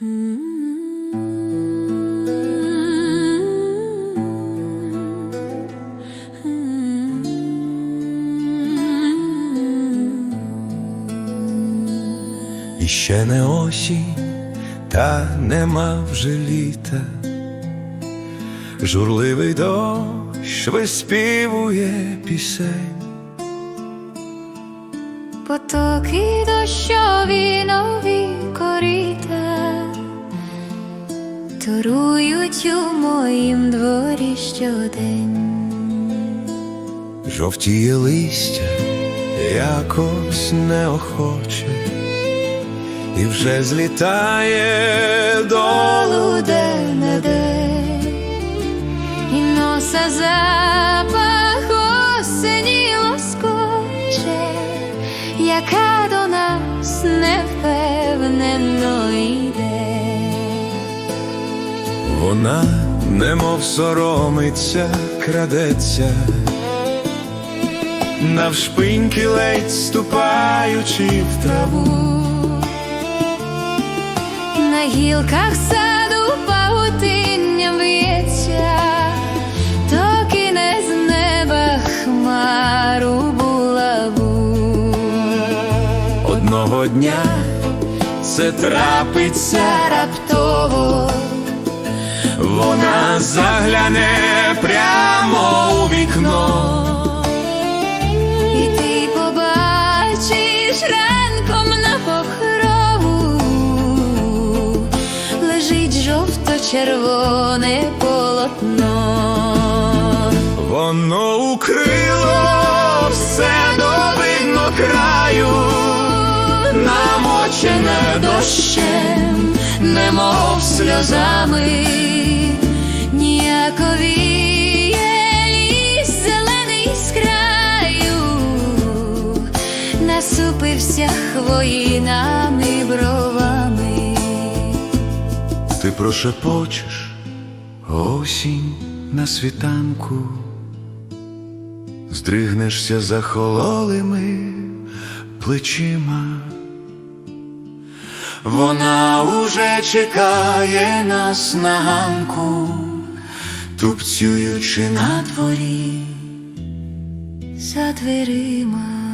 І ще не осінь, та нема вже літа. Журливий дощ виспівує пісень. Потоки дощові нові коріта Торують у моїм дворі щодень. Жовтіє листя якось неохоче, і вже злітає долу де не де І носа запах осені лоскоче Яка до нас невпевнено йде Вона немов соромиться, крадеться, навшпиньки ледь ступаючи в траву. На гілках саду павутинням б'ється, то кине з неба хмару булаву. Одного дня це трапиться раптово, Вона загляне прямо у вікно, і ти побачиш ранком на покрову лежить жовто-червоне полотно. воно укрило все до видно краю, намочене дощем, немов сльозами, ніяковіє ліс зелений з краю, насупився хвоїнами бровами. Ти прошепочеш осінь на світанку, здригнешся за хололими плечима. Уже чекає нас на ганку, тупцюючи на дворі. за дверима.